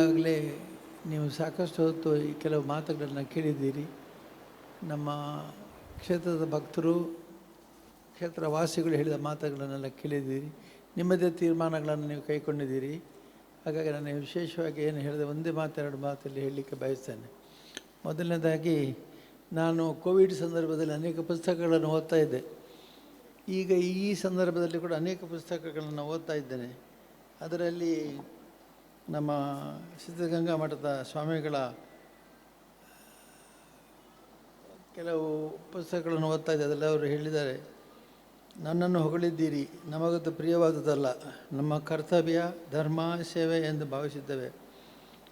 ಈಗಾಗಲೇ ನೀವು ಸಾಕಷ್ಟು ಹೊತ್ತು ಈ ಕೆಲವು ಮಾತುಗಳನ್ನು ಕೇಳಿದ್ದೀರಿ. ನಮ್ಮ ಕ್ಷೇತ್ರದ ಭಕ್ತರು, ಕ್ಷೇತ್ರವಾಸಿಗಳು ಹೇಳಿದ ಮಾತುಗಳನ್ನೆಲ್ಲ ಕೇಳಿದ್ದೀರಿ. ನಿಮ್ಮದೇ ತೀರ್ಮಾನಗಳನ್ನು ನೀವು ಕೈಗೊಂಡಿದ್ದೀರಿ ಹಾಗಾಗಿ ನಾನು ವಿಶೇಷವಾಗಿ ಏನು ಹೇಳಿದೆ, ಒಂದೇ ಮಾತೆರಡು ಮಾತಲ್ಲಿ ಹೇಳಲಿಕ್ಕೆ ಬಯಸ್ತೇನೆ. ಮೊದಲನೇದಾಗಿ, ನಾನು ಕೋವಿಡ್ ಸಂದರ್ಭದಲ್ಲಿ ಅನೇಕ ಪುಸ್ತಕಗಳನ್ನು ಓದ್ತಾ ಇದ್ದೆ. ಈಗ ಈ ಸಂದರ್ಭದಲ್ಲಿ ಕೂಡ ಅನೇಕ ಪುಸ್ತಕಗಳನ್ನು ಓದ್ತಾ ಇದ್ದೇನೆ. ಅದರಲ್ಲಿ ನಮ್ಮ ಸಿದ್ಧಗಂಗಾ ಮಠದ ಸ್ವಾಮಿಗಳ, ಕೆಲವು ಪುಸ್ತಕಗಳನ್ನು ಓದ್ತಾ ಇದ್ದೆ ಅದೆಲ್ಲ ಅವರು ಹೇಳಿದ್ದಾರೆ. ನನ್ನನ್ನು ಹೊಗಳಿದ್ದೀರಿ, ನಮಗದು ಪ್ರಿಯವಾದುದಲ್ಲ ನಮ್ಮ ಕರ್ತವ್ಯ, ಧರ್ಮ, ಸೇವೆ ಎಂದು ಭಾವಿಸಿದ್ದೇವೆ.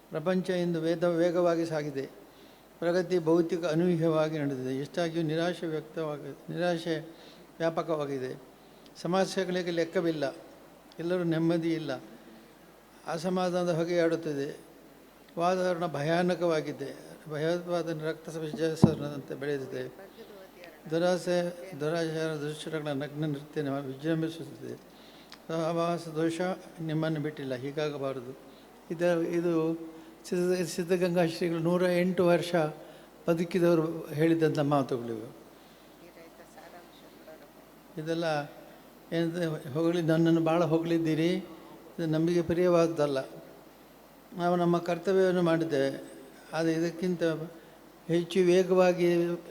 ಪ್ರಪಂಚ ಇಂದು ವೇದ, ವೇಗವಾಗಿ ಸಾಗಿದೆ. ಪ್ರಗತಿ ಭೌತಿಕ ಅನೂಹ್ಯವಾಗಿ ನಡೆದಿದೆ. ಎಷ್ಟಾಗಿಯೂ ನಿರಾಶೆ ವ್ಯಕ್ತವಾಗಿ, ನಿರಾಶೆ ವ್ಯಾಪಕವಾಗಿದೆ. ಸಮಸ್ಯೆಗಳಿಗೆ ಲೆಕ್ಕವಿಲ್ಲ. ಎಲ್ಲರೂ ನೆಮ್ಮದಿ ಇಲ್ಲ. ಅಸಮಾಧಾನದ ಹೊಗೆಯಾಡುತ್ತಿದೆ ವಾತಾವರಣ ಭಯಾನಕವಾಗಿದೆ. ಭಯೋತ್ಪಾದನೆ, ರಕ್ತ ವಿಜಯಸದಂತೆ ಬೆಳೆದಿದೆ. ದುರಾಸೆ, ದುರಾಚಾರ ದುಶ್ಚಟಗಳ ನಗ್ನ ನೃತ್ಯ ವಿಜೃಂಭಿಸುತ್ತಿದೆ. ಸಹವಾಸ, ದೋಷ ನಿಮ್ಮನ್ನು ಬಿಟ್ಟಿಲ್ಲ, ಹೀಗಾಗಬಾರದು. ಇದು ಇದು ಸಿದ್ಧ, ಸಿದ್ಧಗಂಗಾ ಶ್ರೀಗಳು ನೂರ ಎಂಟು ವರ್ಷ ಬದುಕಿದವರು ಹೇಳಿದಂಥ ಮಾತುಗಳಿವೆ. ಇದೆಲ್ಲ ಏನು ಹೊಗಳಿ ನನ್ನನ್ನು ಭಾಳ ಹೊಗಳಿದ್ದೀರಿ ಇದು ನಮಗೆ ಪ್ರಿಯವಾದದ್ದಲ್ಲ. ನಾವು ನಮ್ಮ ಕರ್ತವ್ಯವನ್ನು ಮಾಡಿದ್ದೇವೆ. ಆದರೆ ಇದಕ್ಕಿಂತ ಹೆಚ್ಚು ವೇಗವಾಗಿ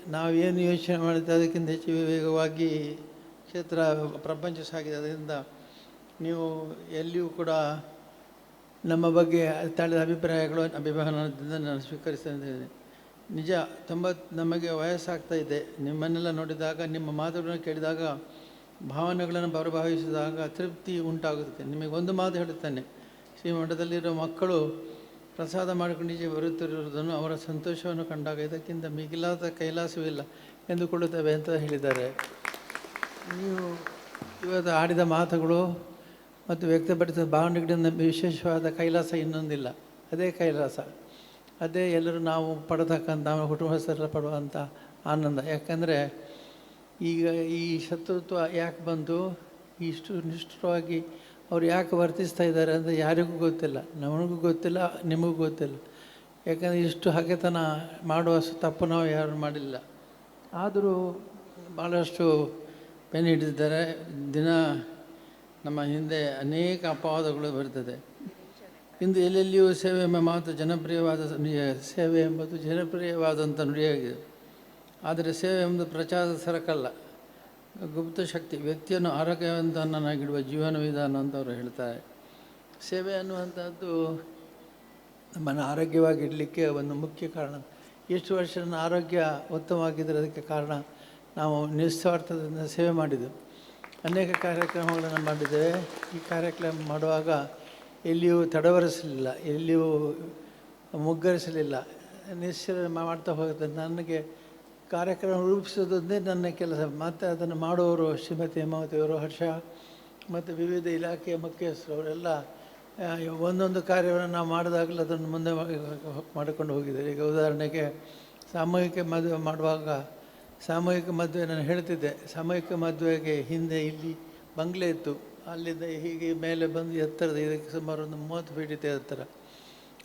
ನಾವೇನು ಯೋಚನೆ ಮಾಡಿದ್ದೇವೆ ಅದಕ್ಕಿಂತ ಹೆಚ್ಚು ವೇಗವಾಗಿ ಕ್ಷೇತ್ರ ಪ್ರಪಂಚ ಸಾಗಿದೆ ಅದರಿಂದ ನೀವು ಎಲ್ಲಿಯೂ ಕೂಡ ನಮ್ಮ ಬಗ್ಗೆ ತಳೆದ ಅಭಿಪ್ರಾಯಗಳು, ಅಭಿಮಾನದಿಂದ ನಾನು ಸ್ವೀಕರಿಸಿದ್ದೇನೆ ನಿಜ ತುಂಬ ನಮಗೆ ವಯಸ್ಸಾಗ್ತಾ ಇದೆ. ನಿಮ್ಮನ್ನೆಲ್ಲ ನೋಡಿದಾಗ, ನಿಮ್ಮ ಮಾತುಗಳನ್ನು ಕೇಳಿದಾಗ ಭಾವನೆಗಳನ್ನು ಬರಭಾವಿಸಿದಾಗ ತೃಪ್ತಿ ಉಂಟಾಗುತ್ತದೆ. ನಿಮಗೆ ಒಂದು ಮಾತು ಹೇಳುತ್ತೇನೆ. ಶ್ರೀಮಠದಲ್ಲಿರೋ ಮಕ್ಕಳು ಪ್ರಸಾದ ಮಾಡಿಕೊಂಡು ಬರುತ್ತಿರುವುದನ್ನು ಅವರ ಸಂತೋಷವನ್ನು ಕಂಡಾಗ ಇದಕ್ಕಿಂತ ಮಿಗಿಲಾದ ಕೈಲಾಸವಿಲ್ಲ ಎಂದುಕೊಳ್ಳುತ್ತವೆ ಅಂತ ಹೇಳಿದ್ದಾರೆ. ನೀವು ಇವತ್ತು ಆಡಿದ ಮಾತುಗಳು ಮತ್ತು ವ್ಯಕ್ತಪಡಿಸಿದ ಭಾವನೆಗಳಿಂದ ವಿಶೇಷವಾದ ಕೈಲಾಸ ಇನ್ನೊಂದಿಲ್ಲ. ಅದೇ ಕೈಲಾಸ. ಅದೇ ಎಲ್ಲರೂ ನಾವು ಪಡತಕ್ಕಂಥ ನಮ್ಮ ಕುಟುಂಬಸ್ಥರ ಪಡುವಂಥ ಆನಂದ. ಯಾಕಂದರೆ ಈಗ ಈ ಶತ್ರುತ್ವ ಯಾಕೆ ಬಂತು? ಇಷ್ಟು ನಿಷ್ಠುರವಾಗಿ ಅವ್ರು ಯಾಕೆ ವರ್ತಿಸ್ತಾ ಇದ್ದಾರೆ ಅಂತ ಯಾರಿಗೂ ಗೊತ್ತಿಲ್ಲ. ನಮಗೂ ಗೊತ್ತಿಲ್ಲ, ನಿಮಗೂ ಗೊತ್ತಿಲ್ಲ. ಯಾಕಂದರೆ ಇಷ್ಟು ಹಗೆತನ ಮಾಡುವ ತಪ್ಪು ನಾವು ಯಾರು ಮಾಡಿಲ್ಲ. ಆದರೂ ಭಾಳಷ್ಟು ಪೆನ್ ಹಿಡಿದಿದ್ದಾರೆ. ದಿನ ನಮ್ಮ ಹಿಂದೆ ಅನೇಕ ಅಪವಾದಗಳು ಬರ್ತದೆ. ಇಂದು ಎಲ್ಲೆಲ್ಲಿಯೂ ಸೇವೆ ಎಂಬ ಮಾತು ಜನಪ್ರಿಯವಾದ ನುಡಿಯ ಸೇವೆ ಎಂಬುದು ಜನಪ್ರಿಯವಾದಂಥ ನುಡಿಯಾಗಿದೆ. ಆದರೆ ಸೇವೆ ಎಂಬುದು ಪ್ರಚಾರದ ಸರಕಲ್ಲ. ಗುಪ್ತ ಶಕ್ತಿ, ವ್ಯಕ್ತಿಯನ್ನು ಆರೋಗ್ಯವಂತನಾಗಿಡುವ ಜೀವನ ವಿಧಾನ ಅಂತ ಅವರು ಹೇಳ್ತಾರೆ. ಸೇವೆ ಅನ್ನುವಂಥದ್ದು ನಮ್ಮನ್ನು ಆರೋಗ್ಯವಾಗಿಡಲಿಕ್ಕೆ ಒಂದು ಮುಖ್ಯ ಕಾರಣ. ಎಷ್ಟು ವರ್ಷ ನನ್ನ ಆರೋಗ್ಯ ಉತ್ತಮವಾಗಿದ್ದರೆ ಅದಕ್ಕೆ ಕಾರಣ ನಾವು ನಿಸ್ವಾರ್ಥದಿಂದ ಸೇವೆ ಮಾಡಿದ್ದೆವು ಅನೇಕ ಕಾರ್ಯಕ್ರಮಗಳನ್ನು ಮಾಡಿದ್ದೇವೆ. ಈ ಕಾರ್ಯಕ್ರಮ ಮಾಡುವಾಗ ಎಲ್ಲಿಯೂ ತಡವರಿಸಲಿಲ್ಲ, ಎಲ್ಲಿಯೂ ಮುಗ್ಗರಿಸಲಿಲ್ಲ. ನಿಶ್ಚಯ ಮಾಡ್ತಾ ಹೋಗುತ್ತೆ ನನಗೆ ಕಾರ್ಯಕ್ರಮ ರೂಪಿಸೋದೊಂದೇ ನನ್ನ ಕೆಲಸ. ಮತ್ತು ಅದನ್ನು ಮಾಡುವವರು ಶ್ರೀಮತಿ ಹೇಮಾವತಿಯವರು ಹರ್ಷ, ಮತ್ತು ವಿವಿಧ ಇಲಾಖೆಯ ಮುಖ್ಯಸ್ಥರು, ಅವರೆಲ್ಲ ಒಂದೊಂದು ಕಾರ್ಯವನ್ನು ನಾವು ಮಾಡಿದಾಗಲೂ ಅದನ್ನು ಮುಂದೆ ಮಾಡಿಕೊಂಡು ಹೋಗಿದ್ದಾರೆ. ಈಗ ಉದಾಹರಣೆಗೆ, ಸಾಮೂಹಿಕ ಮದುವೆ ಮಾಡುವಾಗ, ಸಾಮೂಹಿಕ ಮದುವೆ ನಾನು ಹೇಳ್ತಿದ್ದೆ. ಸಾಮೂಹಿಕ ಮದುವೆಗೆ ಹಿಂದೆ ಇಲ್ಲಿ ಬಂಗ್ಲೆ ಇತ್ತು. ಅಲ್ಲಿಂದ ಹೀಗೆ ಮೇಲೆ ಬಂದು ಎತ್ತರದ, ಇದಕ್ಕೆ ಸುಮಾರು ಒಂದು ಮೂವತ್ತು ಫೀಟ್ ಇದೆ ಎತ್ತರ.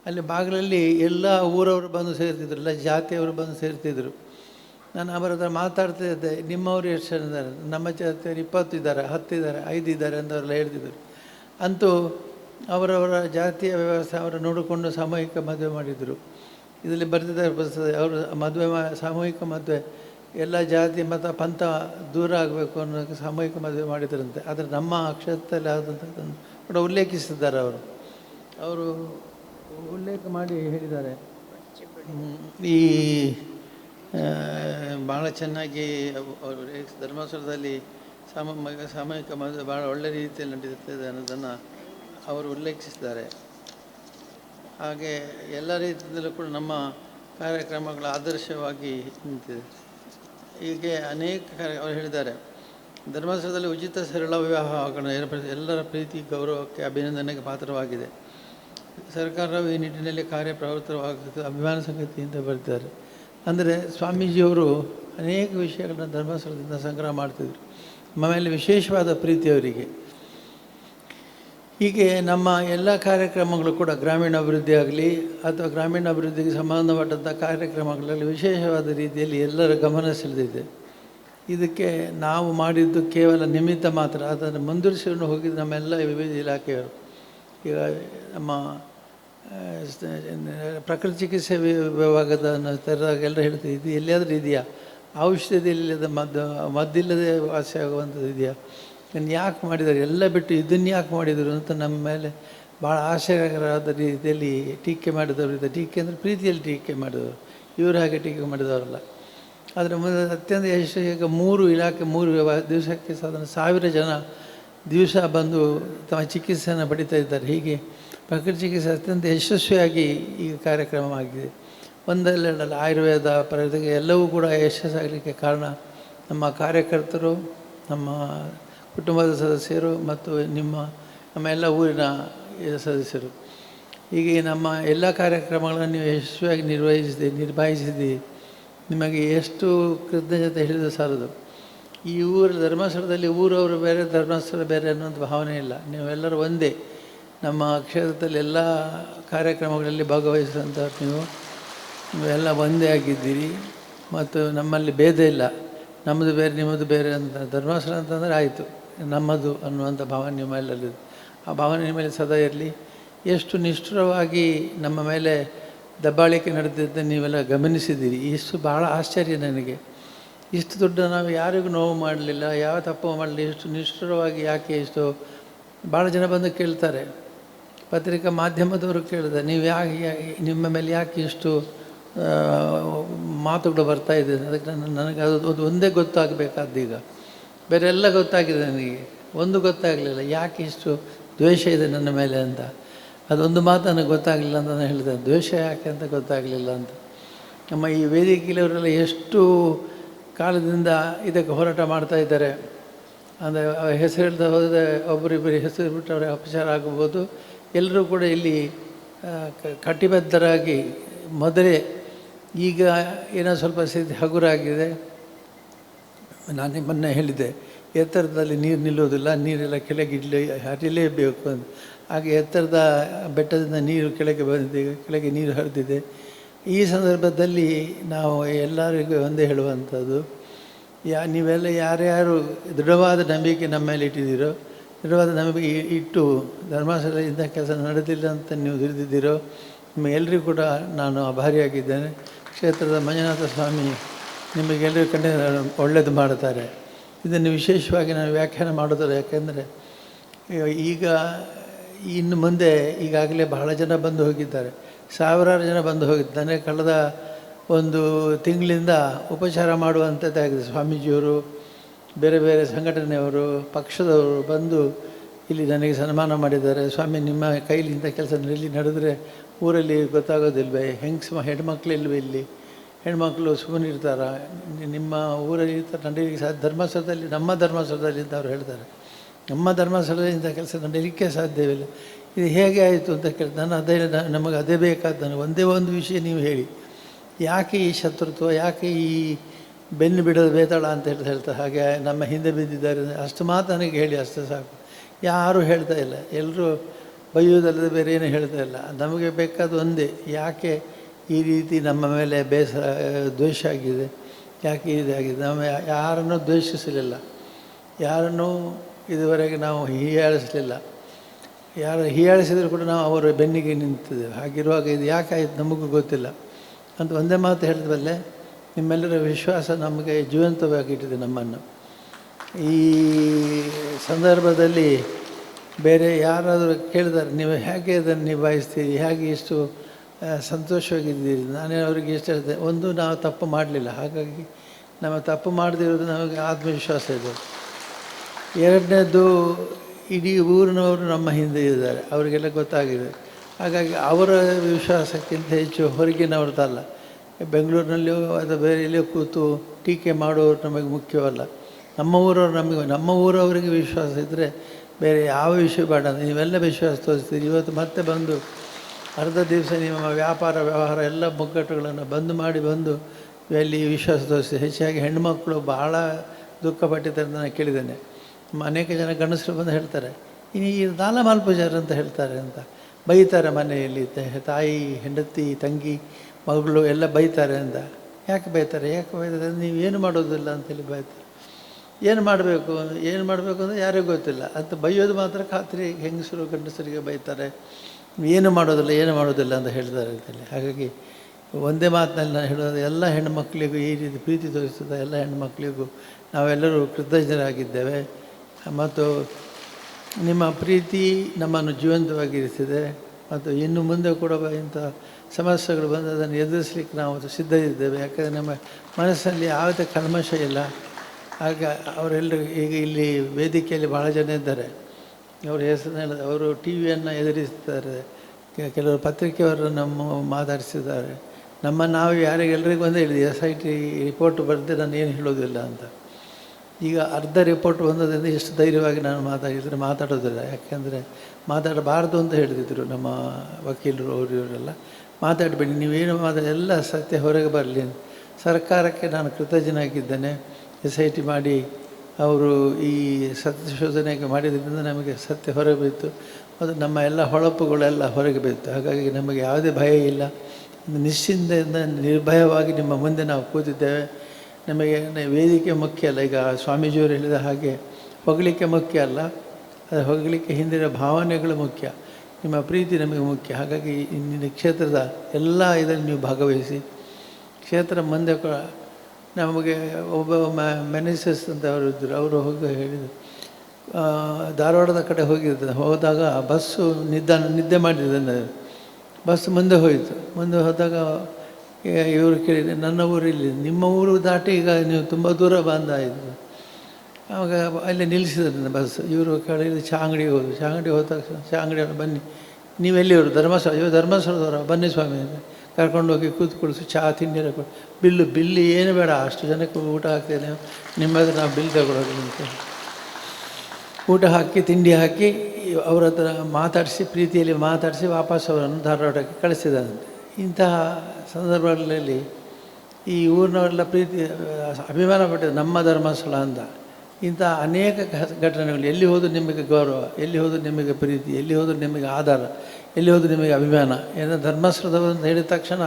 ಅಲ್ಲಿ ಬಾಗಿಲಲ್ಲಿ ಎಲ್ಲ ಊರವರು ಬಂದು ಸೇರ್ತಿದ್ರು, ಎಲ್ಲ ಜಾತಿಯವರು ಬಂದು ಸೇರ್ತಿದ್ರು. ನಾನು ಅವರ ಹತ್ರ ಮಾತಾಡ್ತಾ ಇದ್ದೆ, ನಿಮ್ಮವರು ಎಷ್ಟು ಜನ ಇದ್ದಾರೆ? ನಮ್ಮ ಜಾತಿಯವರು ಇಪ್ಪತ್ತು ಇದ್ದಾರೆ, ಹತ್ತು ಇದ್ದಾರೆ, ಐದು ಇದ್ದಾರೆ ಅಂತ ಅವರೆಲ್ಲ ಹೇಳ್ತಿದ್ರು. ಅಂತೂ ಅವರವರ ಜಾತಿಯ ವ್ಯವಸ್ಥೆ ಅವರು ನೋಡಿಕೊಂಡು ಸಾಮೂಹಿಕ ಮದುವೆ ಮಾಡಿದರು. ಇದರಲ್ಲಿ ಬರ್ತಿದ್ದಾರೆ ಬರ್ತದೆ ಅವರು ಮದುವೆ ಮಾ, ಸಾಮೂಹಿಕ ಮದುವೆ, ಎಲ್ಲ ಜಾತಿ ಮತ ಪಂಥ ದೂರ ಆಗಬೇಕು ಅನ್ನೋದಕ್ಕೆ ಸಾಮೂಹಿಕ ಮದುವೆ ಮಾಡಿದ್ರಂತೆ. ಆದರೆ ನಮ್ಮ ಕ್ಷೇತ್ರದಲ್ಲಿ ಆದಂಥದ್ದನ್ನು ಕೂಡ ಉಲ್ಲೇಖಿಸಿದ್ದಾರೆ ಅವರು. ಅವರು ಉಲ್ಲೇಖ ಮಾಡಿ ಹೇಳಿದ್ದಾರೆ. ಈ ಭಾಳ ಚೆನ್ನಾಗಿ ಧರ್ಮಸ್ಥಳದಲ್ಲಿ ಸಾಮ ಸಾಮೂಹಿಕ ಮದುವೆ ಭಾಳ ಒಳ್ಳೆ ರೀತಿಯಲ್ಲಿ ನಡೀತದೆ ಅನ್ನೋದನ್ನು ಅವರು ಉಲ್ಲೇಖಿಸಿದ್ದಾರೆ. ಹಾಗೆ ಎಲ್ಲ ರೀತಿಯಲ್ಲೂ ಕೂಡ ನಮ್ಮ ಕಾರ್ಯಕ್ರಮಗಳು ಆದರ್ಶವಾಗಿ ನಿಂತಿದೆ. ಹೀಗೆ ಅನೇಕ ಕಾರ್ಯ ಅವರು ಹೇಳಿದ್ದಾರೆ. ಧರ್ಮಸ್ಥಳದಲ್ಲಿ ಉಚಿತ ಸರಳ ವಿವಾಹಗಳನ್ನು ಏರ್ಪಡಿಸಿ ಎಲ್ಲರ ಪ್ರೀತಿ, ಗೌರವಕ್ಕೆ ಅಭಿನಂದನೆಗೆ ಪಾತ್ರವಾಗಿದೆ. ಸರ್ಕಾರವು ಈ ನಿಟ್ಟಿನಲ್ಲಿ ಕಾರ್ಯಪ್ರವೃತ್ತವಾಗುತ್ತದೆ ಅಭಿಮಾನ ಸಂಗತಿ ಅಂತ ಬರ್ತಾರೆ ಅಂದರೆ ಸ್ವಾಮೀಜಿಯವರು ಅನೇಕ ವಿಷಯಗಳನ್ನ ಧರ್ಮಸ್ಥಳದಿಂದ ಸಂಗ್ರಹ ಮಾಡ್ತಿದ್ರು. ಮೇಲೆ ವಿಶೇಷವಾದ ಪ್ರೀತಿ ಅವರಿಗೆ. ಹೀಗೆ ನಮ್ಮ ಎಲ್ಲ ಕಾರ್ಯಕ್ರಮಗಳು ಕೂಡ ಗ್ರಾಮೀಣ ಅಭಿವೃದ್ಧಿ ಆಗಲಿ ಅಥವಾ ಗ್ರಾಮೀಣ ಅಭಿವೃದ್ಧಿಗೆ ಸಂಬಂಧಪಟ್ಟಂಥ ಕಾರ್ಯಕ್ರಮಗಳಲ್ಲಿ ವಿಶೇಷವಾದ ರೀತಿಯಲ್ಲಿ ಎಲ್ಲರ ಗಮನ ಸೆಳೆದಿದೆ. ಇದಕ್ಕೆ ನಾವು ಮಾಡಿದ್ದು ಕೇವಲ ನಿಮಿತ್ತ ಮಾತ್ರ. ಅದನ್ನು ಮುಂದುವರಿಸಿಕೊಂಡು ಹೋಗಿದ್ದು ನಮ್ಮೆಲ್ಲ ವಿವಿಧ ಇಲಾಖೆಯವರು. ಈಗ ನಮ್ಮ ಪ್ರಕೃತಿ ಚಿಕಿತ್ಸೆ ವಿಭಾಗದ ತೆರೆದಾಗ ಎಲ್ಲ ಹೇಳ್ತೀವಿ ಇದು ಎಲ್ಲಿಯಾದರೂ ಇದೆಯಾ? ಔಷಧಿ ಇಲ್ಲದ ಮದ್ದು, ಮದ್ದಿಲ್ಲದೆ ವಾಸಿ ಆಗುವಂಥದ್ದು ಇದೆಯಾ? ಇದನ್ನು ಯಾಕೆ ಮಾಡಿದ್ದಾರೆ? ಎಲ್ಲ ಬಿಟ್ಟು ಇದನ್ನು ಯಾಕೆ ಮಾಡಿದರು ಅಂತ ನಮ್ಮ ಮೇಲೆ ಭಾಳ ಆಶ್ಚರ್ಯಕರವಾದ ರೀತಿಯಲ್ಲಿ ಟೀಕೆ ಮಾಡಿದವರು ಇದ್ದ ಟೀಕೆ ಅಂದರೆ ಪ್ರೀತಿಯಲ್ಲಿ ಟೀಕೆ ಮಾಡಿದವರು. ಇವರು ಹಾಗೆ ಟೀಕೆ ಮಾಡಿದವರಲ್ಲ. ಆದರೆ ಮುಂದೆ ಅತ್ಯಂತ ಯಶಸ್ವಿ ಈಗ ಮೂರು ಇಲಾಖೆ, ಮೂರು ದಿವಸಕ್ಕೆ ಸಾಧಾರಣ ಸಾವಿರ ಜನ ದಿವಸ ಬಂದು ತಮ್ಮ ಚಿಕಿತ್ಸೆಯನ್ನು ಪಡಿತಾ ಇದ್ದಾರೆ. ಹೀಗೆ ಪ್ರಕೃತಿ ಚಿಕಿತ್ಸೆ ಅತ್ಯಂತ ಯಶಸ್ವಿಯಾಗಿ ಈ ಕಾರ್ಯಕ್ರಮವಾಗಿದೆ ಒಂದಲ್ಲೆರಡಲ್ಲ ಆಯುರ್ವೇದ ಪ್ರಗತಿ ಎಲ್ಲವೂ ಕೂಡ ಯಶಸ್ಸಾಗಲಿಕ್ಕೆ ಕಾರಣ ನಮ್ಮ ಕಾರ್ಯಕರ್ತರು, ನಮ್ಮ ಕುಟುಂಬದ ಸದಸ್ಯರು ಮತ್ತು ನಿಮ್ಮ, ನಮ್ಮ ಎಲ್ಲ ಊರಿನ ಸದಸ್ಯರು. ಈಗ ನಮ್ಮ ಎಲ್ಲ ಕಾರ್ಯಕ್ರಮಗಳನ್ನು ನೀವು ಯಶಸ್ವಿಯಾಗಿ ನಿರ್ವಹಿಸಿದೆ ನಿರ್ವಹಿಸಿದೆ ನಿಮಗೆ ಎಷ್ಟು ಕೃತಜ್ಞತೆ ಹೇಳಿದ್ರು ಸಾಲದು. ಈ ಊರು ಧರ್ಮಸ್ಥಳದಲ್ಲಿ ಊರವರು ಬೇರೆ, ಧರ್ಮಸ್ಥಳ ಬೇರೆ ಅನ್ನೋಂಥ ಭಾವನೆ ಇಲ್ಲ. ನೀವೆಲ್ಲರೂ ಒಂದೇ. ನಮ್ಮ ಕ್ಷೇತ್ರದಲ್ಲಿ ಎಲ್ಲ ಕಾರ್ಯಕ್ರಮಗಳಲ್ಲಿ ಭಾಗವಹಿಸಿದಂಥ ನೀವು. ನೀವೆಲ್ಲ ಒಂದೇ ಆಗಿದ್ದೀರಿ. ಮತ್ತು ನಮ್ಮಲ್ಲಿ ಭೇದ ಇಲ್ಲ. ನಮ್ಮದು ಬೇರೆ, ನಿಮ್ಮದು ಬೇರೆ ಅಂತ ಧರ್ಮಾಸನ ಅಂತಂದರೆ ಆಯಿತು. ನಮ್ಮದು ಅನ್ನುವಂಥ ಭಾವನೆ ನಿಮ್ಮಲ್ಲಲ್ಲಿದೆ ಆ ಭಾವನೆ ನಿಮ್ಮಲ್ಲಿ ಸದಾ ಇರಲಿ. ಎಷ್ಟು ನಿಷ್ಠುರವಾಗಿ ನಮ್ಮ ಮೇಲೆ ದಬ್ಬಾಳಿಕೆ ನಡೆದಿದ್ದ ನೀವೆಲ್ಲ ಗಮನಿಸಿದ್ದೀರಿ. ಇಷ್ಟು ಭಾಳ ಆಶ್ಚರ್ಯ ನನಗೆ. ಇಷ್ಟು ದೊಡ್ಡ ನಾವು ಯಾರಿಗೂ ನೋವು ಮಾಡಲಿಲ್ಲ. ಯಾವ ತಪ್ಪು ಮಾಡಲಿ ಇಷ್ಟು ನಿಷ್ಠುರವಾಗಿ ಯಾಕೆ ಇಷ್ಟು? ಭಾಳ ಜನ ಬಂದು ಕೇಳ್ತಾರೆ. ಪತ್ರಿಕಾ ಮಾಧ್ಯಮದವರು ಕೇಳಿದೆ, ನೀವು ಯಾಕೆ ನಿಮ್ಮ ಮೇಲೆ ಯಾಕೆ ಇಷ್ಟು ಮಾತುಗಳು ಬರ್ತಾ ಇದೆ? ಅದಕ್ಕೆ ನನಗೆ ಅದು ಅದು ಒಂದೇ ಗೊತ್ತಾಗಬೇಕಾದ್ದು ಈಗ. ಬೇರೆ ಎಲ್ಲ ಗೊತ್ತಾಗಿದೆ ನನಗೆ. ಒಂದು ಗೊತ್ತಾಗಲಿಲ್ಲ, ಯಾಕೆ ಇಷ್ಟು ದ್ವೇಷ ಇದೆ ನನ್ನ ಮೇಲೆ ಅಂತ? ಅದೊಂದು ಮಾತು ನನಗೆ ಗೊತ್ತಾಗಲಿಲ್ಲ ಅಂತ ನಾನು ಹೇಳಿದೆ, ದ್ವೇಷ ಯಾಕೆ ಅಂತ ಗೊತ್ತಾಗಲಿಲ್ಲ ಅಂತ. ನಮ್ಮ ಈ ವೇದಿಕೆಯವರೆಲ್ಲ ಎಷ್ಟು ಕಾಲದಿಂದ ಇದಕ್ಕೆ ಹೋರಾಟ ಮಾಡ್ತಾ ಇದ್ದಾರೆ. ಅಂದರೆ ಹೆಸರು ಹೇಳ್ತಾ ಹೋದರೆ ಒಬ್ಬರಿಬ್ಬರು ಹೆಸರು ಬಿಟ್ಟು ಅವರಿಗೆ ಅಪಚಾರ ಆಗಬಹುದು ಎಲ್ಲರೂ ಕೂಡ ಇಲ್ಲಿ ಕಟಿಬದ್ಧರಾಗಿ ಮೊದಲೇ ಈಗ ಏನೋ ಸ್ವಲ್ಪ ಸ್ಥಿತಿ ಹಗುರಾಗಿದೆ. ನಾನು ಮೊನ್ನೆ ಹೇಳಿದೆ ಎತ್ತರದಲ್ಲಿ ನೀರು ನಿಲ್ಲೋದಿಲ್ಲ ನೀರೆಲ್ಲ ಕೆಳಗೆ ಇಡ್ಲಿ, ಹರಿಲೇಬೇಕು ಅಂತ. ಹಾಗೆ ಎತ್ತರದ ಬೆಟ್ಟದಿಂದ ನೀರು ಕೆಳಗೆ ಬಂದಿದೆ, ಕೆಳಗೆ ನೀರು ಹರಿದಿದೆ. ಈ ಸಂದರ್ಭದಲ್ಲಿ ನಾವು ಎಲ್ಲರಿಗೂ ಒಂದೇ ಹೇಳುವಂಥದ್ದು, ಯಾ, ನೀವೆಲ್ಲ ಯಾರ್ಯಾರು ದೃಢವಾದ ನಂಬಿಕೆ ನಮ್ಮ ಮೇಲೆ ಇಟ್ಟಿದ್ದೀರೋ ದೃಢವಾದ ನಮಗೆ ಇಟ್ಟು ಧರ್ಮಸ್ಥಳದಿಂದ ಕೆಲಸ ನಡೆದಿಲ್ಲ ಅಂತ ನೀವು ತಿಳಿದಿದ್ದೀರೋ ಎಲ್ಲರಿಗೂ ಕೂಡ ನಾನು ಆಭಾರಿಯಾಗಿದ್ದೇನೆ. ಕ್ಷೇತ್ರದ ಮಂಜುನಾಥ ಸ್ವಾಮಿ ನಿಮಗೆಲ್ಲರಿಗೂ ಕಂಡ ಒಳ್ಳೆಯದು ಮಾಡುತ್ತಾರೆ. ಇದನ್ನು ವಿಶೇಷವಾಗಿ ನಾನು ವ್ಯಾಖ್ಯಾನ ಮಾಡೋದಿಲ್ಲ, ಯಾಕೆಂದರೆ ಈಗ ಇನ್ನು ಮುಂದೆ ಈಗಾಗಲೇ ಬಹಳ ಜನ ಬಂದು ಹೋಗಿದ್ದಾರೆ. ಸಾವಿರಾರು ಜನ ಬಂದು ಹೋಗಿದ್ದಾರೆ. ಕಳೆದ ಒಂದು ತಿಂಗಳಿಂದ ಉಪಚಾರ ಮಾಡುವಂಥದ್ದಾಗಿದೆ ಸ್ವಾಮೀಜಿಯವರು. ಬೇರೆ ಬೇರೆ ಸಂಘಟನೆಯವರು, ಪಕ್ಷದವರು ಬಂದು ಇಲ್ಲಿ ನನಗೆ ಸನ್ಮಾನ ಮಾಡಿದ್ದಾರೆ. ಸ್ವಾಮಿ, ನಿಮ್ಮ ಕೈಲಿ ಇಂಥ ಕೆಲಸ ಇಲ್ಲಿ ನಡೆದರೆ ಊರಲ್ಲಿ ಗೊತ್ತಾಗೋದಿಲ್ವೇ? ಹೆಂಗ್ಸ್ ಹೆಣ್ಮಕ್ಳು ಇಲ್ವೇ ಇಲ್ಲಿ? ಹೆಣ್ಮಕ್ಳು ಸುಮ್ಮನೆ ಇರ್ತಾರ? ನಿಮ್ಮ ಊರಲ್ಲಿ ಇರ್ತಾರೆ ನಡೀಲಿಕ್ಕೆ ಸಾಧ್ಯ ಧರ್ಮಸ್ಥಳದಲ್ಲಿ, ನಮ್ಮ ಧರ್ಮಸ್ಥಳದಲ್ಲಿ ಅಂತ ಅವ್ರು ಹೇಳ್ತಾರೆ. ನಮ್ಮ ಧರ್ಮಸ್ಥಳದಲ್ಲಿ ಇಂಥ ಕೆಲಸ ನಡೀಲಿಕ್ಕೆ ಸಾಧ್ಯವಿಲ್ಲ. ಇದು ಹೇಗೆ ಆಯಿತು ಅಂತ ಕೇಳಿ ನಾನು ಅದೇ, ನಮಗೆ ಅದೇ ಬೇಕಾದ ನನಗೆ ಒಂದೇ ಒಂದು ವಿಷಯ ನೀವು ಹೇಳಿ. ಯಾಕೆ ಈ ಶತ್ರುತ್ವ, ಯಾಕೆ ಈ ಬೆನ್ನು ಬಿಡೋದು ಬೇತಾಳ ಅಂತ ಹೇಳಿ ಹೇಳ್ತಾ ಹಾಗೆ ನಮ್ಮ ಹಿಂದೆ ಬಿದ್ದಿದ್ದಾರೆ. ಅಷ್ಟು ಮಾತು ನನಗೆ ಹೇಳಿ ಅಷ್ಟು ಸಾಕು. ಯಾರೂ ಹೇಳ್ತಾ ಇಲ್ಲ. ಎಲ್ಲರೂ ಬೈಯೋದಲ್ಲದೆ ಬೇರೆ ಏನು ಹೇಳ್ತಾ ಇಲ್ಲ. ನಮಗೆ ಬೇಕಾದ ಒಂದೇ, ಯಾಕೆ ಈ ರೀತಿ ನಮ್ಮ ಮೇಲೆ ಬೇಸರ, ದ್ವೇಷ ಆಗಿದೆ? ಯಾಕೆ ಇದಾಗಿದೆ ನಾವು ಯಾರನ್ನು ಯಾರನ್ನೂ ದ್ವೇಷಿಸಲಿಲ್ಲ. ಯಾರನ್ನು ಇದುವರೆಗೆ ನಾವು ಹೀಯಾಳಿಸಲಿಲ್ಲ. ಯಾರು ಹೀಯಾಳಿಸಿದರೂ ಕೂಡ ನಾವು ಅವರ ಬೆನ್ನಿಗೆ ನಿಂತಿದ್ದೇವೆ. ಹಾಗಿರುವಾಗ ಇದು ಯಾಕಾಯಿತು ನಮಗೂ ಗೊತ್ತಿಲ್ಲ. ಅಂತ ಒಂದೇ ಮಾತು ಹೇಳಿದ್ವಲ್ಲೇ ನಿಮ್ಮೆಲ್ಲರ ವಿಶ್ವಾಸ ನಮಗೆ ಜೀವಂತವಾಗಿಟ್ಟಿದೆ ನಮ್ಮನ್ನು. ಈ ಸಂದರ್ಭದಲ್ಲಿ ಬೇರೆ ಯಾರಾದರೂ ಕೇಳಿದಾರೆ ನೀವು ಹೇಗೆ ಅದನ್ನು ನಿಭಾಯಿಸ್ತೀರಿ, ಹೇಗೆ ಇಷ್ಟು ಸಂತೋಷವಾಗಿದ್ದೀರಿ? ನಾನೇ ಅವರಿಗೆ ಇಷ್ಟ ಹೇಳಿದೆ, ಒಂದು ನಾವು ತಪ್ಪು ಮಾಡಲಿಲ್ಲ. ಹಾಗಾಗಿ ನಮ್ಮ ತಪ್ಪು ಮಾಡದಿರೋದು ನಮಗೆ ಆತ್ಮವಿಶ್ವಾಸ ಇದೆ. ಎರಡನೇದು ಇಡೀ ಊರಿನವರು ನಮ್ಮ ಹಿಂದೆ ಇದ್ದಾರೆ. ಅವರಿಗೆಲ್ಲ ಗೊತ್ತಾಗಿದೆ. ಹಾಗಾಗಿ ಅವರ ವಿಶ್ವಾಸಕ್ಕಿಂತ ಹೆಚ್ಚು ಹೊರಗಿನವ್ರದ್ದಲ್ಲ. ಬೆಂಗಳೂರಿನಲ್ಲಿಯೋ ಅಥವಾ ಬೇರೆ ಎಲ್ಲಿಯೋ ಕೂತು ಟೀಕೆ ಮಾಡೋರು ನಮಗೆ ಮುಖ್ಯವಲ್ಲ. ನಮ್ಮ ಊರವ್ರು ನಮಗೆ, ನಮ್ಮ ಊರವರಿಗೆ ವಿಶ್ವಾಸ ಇದ್ದರೆ ಬೇರೆ ಯಾವ ವಿಷಯ ಬೇಡ. ನೀವೆಲ್ಲ ವಿಶ್ವಾಸ ತೋರಿಸ್ತೀರಿ. ಇವತ್ತು ಮತ್ತೆ ಬಂದು ಅರ್ಧ ದಿವಸ ನಿಮ್ಮ ವ್ಯಾಪಾರ, ವ್ಯವಹಾರ ಎಲ್ಲ ಮುಗ್ಗಟ್ಟುಗಳನ್ನು ಬಂದ್ ಮಾಡಿ ಬಂದು ಅಲ್ಲಿ ವಿಶ್ವಾಸ ತೋರಿಸಿ. ಹೆಚ್ಚಾಗಿ ಹೆಣ್ಮಕ್ಳು ಬಹಳ ದುಃಖಪಟ್ಟಿದ್ದಾರೆ ಅಂತ ನಾನು ಕೇಳಿದ್ದೇನೆ. ಅನೇಕ ಜನ ಗಂಡಸರು ಬಂದು ಹೇಳ್ತಾರೆ, ಇನ್ನು ಈ ಮಾಲ್ಪೂಜಾರ ಅಂತ ಹೇಳ್ತಾರೆ ಅಂತ. ಬೈತಾರೆ ಮನೆಯಲ್ಲಿ ತಾಯಿ, ಹೆಂಡತಿ, ತಂಗಿ. ಮಗಳು ಎಲ್ಲ ಬೈತಾರೆ ಅಂದ ಯಾಕೆ ಬೈತಾರೆ? ಯಾಕೆ ಬೈತಾರೆ? ನೀವು ಏನು ಮಾಡೋದಿಲ್ಲ ಅಂತೇಳಿ ಬೈತಾರೆ. ಏನು ಮಾಡಬೇಕು? ಏನು ಮಾಡಬೇಕು ಅಂದರೆ ಯಾರಿಗೂ ಗೊತ್ತಿಲ್ಲ. ಅಂತ ಬೈಯೋದು ಮಾತ್ರ ಖಾತ್ರಿ ಹೆಂಗಸರು, ಗಂಡಸರಿಗೆ ಬೈತಾರೆ. ಏನು ಮಾಡೋದಿಲ್ಲ ಏನು ಮಾಡೋದಿಲ್ಲ ಅಂತ ಹೇಳ್ತಾರೆ ಅಂತೇಳಿ. ಹಾಗಾಗಿ ಒಂದೇ ಮಾತಿನಲ್ಲಿ ನಾನು ಹೇಳೋದು ಎಲ್ಲ ಹೆಣ್ಣುಮಕ್ಕಳಿಗೂ ಈ ರೀತಿ ಪ್ರೀತಿ ತೋರಿಸಿದ ಎಲ್ಲ ಹೆಣ್ಣುಮಕ್ಕಳಿಗೂ ನಾವೆಲ್ಲರೂ ಕೃತಜ್ಞರಾಗಿದ್ದೇವೆ. ಮತ್ತು ನಿಮ್ಮ ಪ್ರೀತಿ ನಮ್ಮನ್ನು ಜೀವಂತವಾಗಿರಿಸಿದೆ. ಮತ್ತು ಇನ್ನು ಮುಂದೆ ಕೂಡ ಇಂಥ ಸಮಸ್ಯೆಗಳು ಬಂದು ಅದನ್ನು ಎದುರಿಸಲಿಕ್ಕೆ ನಾವು ಸಿದ್ಧರಿದ್ದೇವೆ. ಯಾಕಂದರೆ ನಮ್ಮ ಮನಸ್ಸಲ್ಲಿ ಯಾವುದೇ ಕಲ್ಮಶ ಇಲ್ಲ. ಆಗ ಅವರೆಲ್ಲರೂ ಈಗ ಇಲ್ಲಿ ವೇದಿಕೆಯಲ್ಲಿ ಭಾಳ ಜನ ಇದ್ದಾರೆ. ಅವ್ರ ಹೆಸರು ಅವರು ಟಿ ವಿಯನ್ನು ಎದುರಿಸ್ತಾರೆ. ಕೆಲವರು ಪತ್ರಿಕೆಯವರು ನಮ್ಮ ಮಾತಾಡಿಸಿದ್ದಾರೆ. ನಮ್ಮ ನಾವು ಯಾರಿಗೆಲ್ಲರಿಗೂ ಒಂದೇ ಹೇಳಿದೆ, ಎಸ್ ಐ ಟಿ ರಿಪೋರ್ಟ್ ಬರೆದೇ ನಾನು ಏನು ಹೇಳೋದಿಲ್ಲ ಅಂತ. ಈಗ ಅರ್ಧ ರಿಪೋರ್ಟ್ ಬಂದದ್ರಿಂದ ಎಷ್ಟು ಧೈರ್ಯವಾಗಿ ನಾನು ಮಾತಾಡಿದರೆ ಮಾತಾಡೋದಿಲ್ಲ. ಯಾಕೆಂದರೆ ಮಾತಾಡಬಾರ್ದು ಅಂತ ಹೇಳಿದ್ರು ನಮ್ಮ ವಕೀಲರು ಅವರು ಇವರೆಲ್ಲ ಮಾತಾಡಬೇಡಿ, ನೀವೇನು ಮಾತಾಡ, ಎಲ್ಲ ಸತ್ಯ ಹೊರಗೆ ಬರಲಿ ಸರ್ಕಾರಕ್ಕೆ ನಾನು ಕೃತಜ್ಞನಾಗಿದ್ದೇನೆ. ಎಸ್ ಐ ಟಿ ಮಾಡಿ ಅವರು ಈ ಸತ್ಯಶೋಧನೆಗೆ ಮಾಡಿದ್ರಿಂದ ನಮಗೆ ಸತ್ಯ ಹೊರಗೆ ಬೀತು. ಮತ್ತು ನಮ್ಮ ಎಲ್ಲ ಹೊಳಪುಗಳೆಲ್ಲ ಹೊರಗೆ ಬೀತ್ತು ಹಾಗಾಗಿ ನಮಗೆ ಯಾವುದೇ ಭಯ ಇಲ್ಲ. ನಿಶ್ಚಿಂತೆಯಿಂದ ನಿರ್ಭಯವಾಗಿ ನಿಮ್ಮ ಮುಂದೆ ನಾವು ಕೂತಿದ್ದೇವೆ. ನಮಗೆ ವೇದಿಕೆ ಮುಖ್ಯ ಅಲ್ಲ. ಈಗ ಸ್ವಾಮೀಜಿಯವರು ಹೇಳಿದ ಹಾಗೆ ಹೊಗಳಿಕೆ ಮುಖ್ಯ ಅಲ್ಲ. ಅದು ಹೊಗಳಿಕೆ ಹಿಂದಿನ ಭಾವನೆಗಳು ಮುಖ್ಯ. ನಿಮ್ಮ ಪ್ರೀತಿ ನಮಗೆ ಮುಖ್ಯ. ಹಾಗಾಗಿ ಇಂದಿನ ಕ್ಷೇತ್ರದ ಎಲ್ಲ ಇದರಲ್ಲಿ ನೀವು ಭಾಗವಹಿಸಿ. ಕ್ಷೇತ್ರ ಮುಂದೆ ನಮಗೆ ಒಬ್ಬ ಮ್ಯಾನೇಜರ್ಸ್ ಅಂತ ಅವರು ಇದ್ದರು ಅವರು ಹೋಗಿ ಹೇಳಿದರು. ಧಾರವಾಡದ ಕಡೆ ಹೋಗಿದ್ದೆ. ಹೋದಾಗ ಬಸ್ಸು ನಿದ್ದಾನ ನಿದ್ದೆ ಮಾಡಿದ್ದೆ ಬಸ್ ಮುಂದೆ ಹೋಯಿತು. ಮುಂದೆ ಹೋದಾಗ ಇವರು ಕೇಳಿದೆ ನನ್ನ ಊರಿಲ್ಲಿ ನಿಮ್ಮ ಊರು ದಾಟಿ ಈಗ ನೀವು ತುಂಬ ದೂರ ಬಂದ ಇದ್ರು ಆವಾಗ ಅಲ್ಲೇ ನಿಲ್ಲಿಸಿದ್ರು ಬಸ್. ಇವರು ಕೇಳಿದ್ರು ಚಾ ಅಂಗಡಿಗೆ ಹೋದ್ರು ಚಾ ಅಂಗಡಿಗೆ ಹೋದ ತಕ್ಷಣ ಚಾ ಅಂಗಡಿಯವರು ಬನ್ನಿ. ನೀವೆಲ್ಲಿಯವರು ಧರ್ಮಸ್ಥಳ, ಇವರು ಧರ್ಮಸ್ಥಳದವರ ಬನ್ನಿ ಸ್ವಾಮಿ ಅಂತ. ಕರ್ಕೊಂಡೋಗಿ ಕೂತ್ಕೊಳಿಸಿ ಚಹಾ ತಿಂಡಿ ಕೊಡು. ಬಿಲ್ಲು ಬಿಲ್ಲು ಏನು ಬೇಡ, ಅಷ್ಟು ಜನಕ್ಕೆ ಊಟ ಹಾಕ್ತೇನೆ. ನಿಮ್ಮ ಹತ್ರ ನಾವು ಬಿಲ್ ತಗೊಳ್ಳೋದು ಅಂತ ಊಟ ಹಾಕಿ, ತಿಂಡಿ ಹಾಕಿ, ಅವರ ಹತ್ರ ಮಾತಾಡಿಸಿ, ಪ್ರೀತಿಯಲ್ಲಿ ಮಾತಾಡಿಸಿ ವಾಪಸ್ ಅವರನ್ನು ಧಾರವಾಡಕ್ಕೆ ಕಳಿಸಿದಂತೆ ಇಂತಹ ಸಂದರ್ಭಗಳಲ್ಲಿ ಈ ಊರಿನವರೆಲ್ಲ ಪ್ರೀತಿ, ಅಭಿಮಾನ ಪಟ್ಟಿದೆ ನಮ್ಮ ಧರ್ಮಸ್ಥಳ ಅಂತ. ಇಂಥ ಅನೇಕ ಘಟನೆಗಳು. ಎಲ್ಲಿ ಹೋದರೂ ನಿಮಗೆ ಗೌರವ, ಎಲ್ಲಿ ಹೋದರೂ ನಿಮಗೆ ಪ್ರೀತಿ, ಎಲ್ಲಿ ಹೋದರೂ ನಿಮಗೆ ಆಧಾರ, ಎಲ್ಲಿ ಹೋದರೂ ನಿಮಗೆ ಅಭಿಮಾನ. ಏನೋ ಧರ್ಮಸ್ಥಳದವರು ಅಂತ ಹೇಳಿದ ತಕ್ಷಣ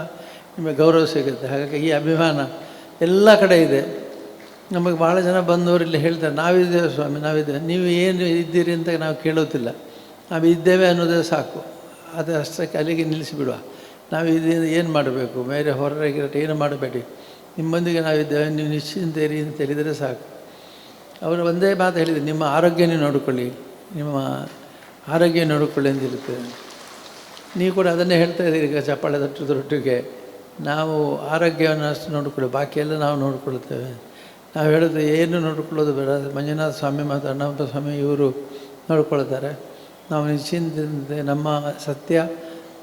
ನಿಮಗೆ ಗೌರವ ಸಿಗುತ್ತೆ. ಹಾಗಾಗಿ ಈ ಅಭಿಮಾನ ಎಲ್ಲ ಕಡೆ ಇದೆ. ನಮಗೆ ಭಾಳ ಜನ ಬಂದವರು ಇಲ್ಲಿ ಹೇಳ್ತಾರೆ, ನಾವಿದ್ದೇವೆ ಸ್ವಾಮಿ, ನಾವಿದ್ದೇವೆ. ನೀವು ಏನು ಇದ್ದೀರಿ ಅಂತ ನಾವು ಕೇಳೋದಿಲ್ಲ. ನಾವು ಇದ್ದೇವೆ ಅನ್ನೋದೇ ಸಾಕು. ಅದು ಅಷ್ಟಕ್ಕೆ ಅಲ್ಲಿಗೆ ನಿಲ್ಲಿಸಿಬಿಡುವ ನಾವು ಇದರಿಂದ ಏನು ಮಾಡಬೇಕು? ಬೇರೆ ಹೊರಗೆ ಏನು ಮಾಡಬೇಡಿ? ನಿಮ್ಮೊಂದಿಗೆ ನಾವಿದ್ದೇವೆ. ನೀವು ನಿಶ್ಚಿಂತೇರಿ ಅಂತ ಹೇಳಿದರೆ ಸಾಕು. ಅವರು ಒಂದೇ ಮಾತು ಹೇಳಿದ್ರು ನಿಮ್ಮ ಆರೋಗ್ಯನೇ ನೋಡಿಕೊಳ್ಳಿ, ನಿಮ್ಮ ಆರೋಗ್ಯ ನೋಡಿಕೊಳ್ಳಿ ಅಂತಿರುತ್ತೆ ನೀವು ಕೂಡ ಅದನ್ನೇ ಹೇಳ್ತಾ ಇದ್ದೀರಿ, ಈಗ ಚಪ್ಪಾಳೆ ತಟ್ಟುದರೊಟ್ಟಿಗೆ ನಾವು ಆರೋಗ್ಯವನ್ನು ಅಷ್ಟು ನೋಡಿಕೊಳ್ಳಿ ಬಾಕಿ ಎಲ್ಲ ನಾವು ನೋಡಿಕೊಳ್ಳುತ್ತೇವೆ ನಾವು ಹೇಳೋದು ಏನು ನೋಡಿಕೊಳ್ಳೋದು ಬೇಡ, ಮಂಜುನಾಥ ಸ್ವಾಮಿ ಮತ್ತು ಅಣ್ಣಪ್ಪ ಸ್ವಾಮಿ ಇವರು ನೋಡ್ಕೊಳ್ತಾರೆ. ನಾವು ನಿಶ್ಚಿಂತೆ ನಮ್ಮ ಸತ್ಯ,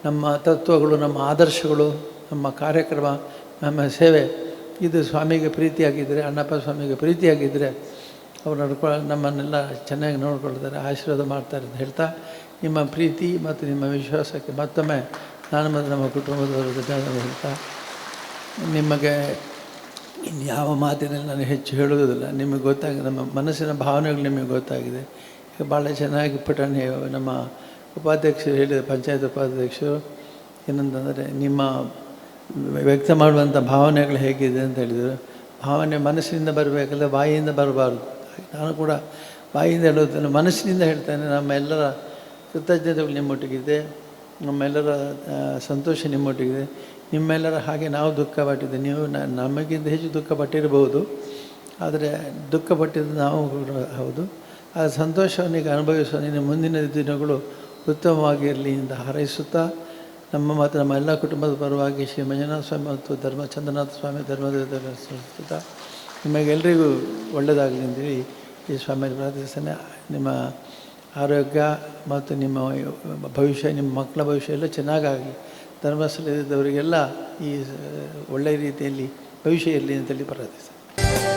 ನಮ್ಮ ತತ್ವಗಳು, ನಮ್ಮ ಆದರ್ಶಗಳು, ನಮ್ಮ ಕಾರ್ಯಕ್ರಮ, ನಮ್ಮ ಸೇವೆ, ಇದು ಸ್ವಾಮಿಗೆ ಪ್ರೀತಿಯಾಗಿದ್ದರೆ, ಅಣ್ಣಪ್ಪ ಸ್ವಾಮಿಗೆ ಪ್ರೀತಿಯಾಗಿದ್ದರೆ ಅವ್ರು ನಡ್ಕೊ, ನಮ್ಮನ್ನೆಲ್ಲ ಚೆನ್ನಾಗಿ ನೋಡ್ಕೊಳ್ತಾರೆ, ಆಶೀರ್ವಾದ ಮಾಡ್ತಾರೆ ಅಂತ ಹೇಳ್ತಾ, ನಿಮ್ಮ ಪ್ರೀತಿ ಮತ್ತು ನಿಮ್ಮ ವಿಶ್ವಾಸಕ್ಕೆ ಮತ್ತೊಮ್ಮೆ ನಾನು ಮತ್ತು ನಮ್ಮ ಕುಟುಂಬದವರು ಹೇಳ್ತಾ, ನಿಮಗೆ ಇನ್ಯಾವ ಮಾತಿನಲ್ಲಿ ನಾನು ಹೆಚ್ಚು ಹೇಳುವುದಿಲ್ಲ. ನಿಮಗೆ ಗೊತ್ತಾಗಿದೆ ನಮ್ಮ ಮನಸ್ಸಿನ ಭಾವನೆಗಳು ನಿಮಗೆ ಗೊತ್ತಾಗಿದೆ. ಈಗ ಭಾಳ ಚೆನ್ನಾಗಿ ಪುಟಾಣಿ ನಮ್ಮ ಉಪಾಧ್ಯಕ್ಷರು ಹೇಳಿದ, ಪಂಚಾಯತ್ ಉಪಾಧ್ಯಕ್ಷರು ಏನಂತಂದರೆ, ನಿಮ್ಮ ವ್ಯಕ್ತ ಮಾಡುವಂಥ ಭಾವನೆಗಳು ಹೇಗಿದೆ ಅಂತ ಹೇಳಿದರು. ಭಾವನೆ ಮನಸ್ಸಿನಿಂದ ಬರಬೇಕಲ್ಲ ಬಾಯಿಯಿಂದ ಬರಬಾರ್ದು. ನಾನು ಕೂಡ ಬಾಯಿಂದ ಹೇಳುತ್ತೇನೆ, ಮನಸ್ಸಿನಿಂದ ಹೇಳ್ತೇನೆ, ನಮ್ಮೆಲ್ಲರ ಕೃತಜ್ಞತೆಗಳು ನಿಮ್ಮೊಟ್ಟಿಗಿದೆ, ನಮ್ಮೆಲ್ಲರ ಸಂತೋಷ ನಿಮ್ಮೊಟ್ಟಿಗಿದೆ, ನಿಮ್ಮೆಲ್ಲರ ಹಾಗೆ ನಾವು ದುಃಖ ಪಟ್ಟಿದ್ದೆ ನೀವು ನಮಗಿಂತ ಹೆಚ್ಚು ದುಃಖ ಪಟ್ಟಿರಬಹುದು ಆದರೆ ದುಃಖ ಪಟ್ಟಿದ್ದು ನಾವು ಕೂಡ ಹೌದು. ಆ ಸಂತೋಷವನ್ನು ಈಗ ಅನುಭವಿಸುವ ನಿನ್ನ ಮುಂದಿನ ದಿನಗಳು ಉತ್ತಮವಾಗಿರಲಿ ಅಂತ ಹಾರೈಸುತ್ತಾ, ನಮ್ಮ ಮತ್ತು ನಮ್ಮ ಎಲ್ಲ ಕುಟುಂಬದ ಪರವಾಗಿ ಶ್ರೀ ಮಂಜುನಾಥ ಸ್ವಾಮಿ ಮತ್ತು ಧರ್ಮಚಂದ್ರನಾಥ ಸ್ವಾಮಿ ಧರ್ಮದ ಸುತ್ತ ನಿಮಗೆಲ್ಲರಿಗೂ ಒಳ್ಳೆಯದಾಗಲಿ ಅಂತೇಳಿ ಈ ಸ್ವಾಮಿ ಪ್ರಾರ್ಥಿಸ್ತೇನೆ ನಿಮ್ಮ ಆರೋಗ್ಯ ಮತ್ತು ನಿಮ್ಮ ಭವಿಷ್ಯ, ನಿಮ್ಮ ಮಕ್ಕಳ ಭವಿಷ್ಯ ಎಲ್ಲ ಚೆನ್ನಾಗಾಗಲಿ ಧರ್ಮಸ್ಥಳದವರಿಗೆಲ್ಲ ಈ ಒಳ್ಳೆಯ ರೀತಿಯಲ್ಲಿ ಭವಿಷ್ಯ ಇರಲಿ ಅಂತೇಳಿ ಪ್ರಾರ್ಥಿಸ್ತೇನೆ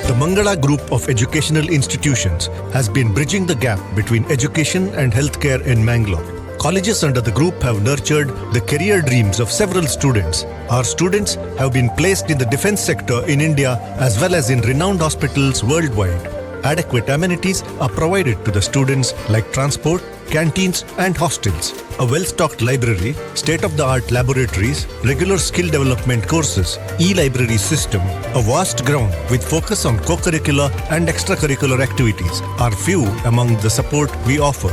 The Mangala Group of Educational Institutions has been bridging the gap between education and healthcare in Mangalore. Colleges under the group have nurtured the career dreams of several students. Our students have been placed in the defense sector in India as well as in renowned hospitals worldwide. Adequate amenities are provided to the students like transport, canteens, and hostels. A well stocked library, state of the art laboratories, regular skill development courses, e library system, a vast ground with focus on co curricular and extracurricular activities are few among the support we offer.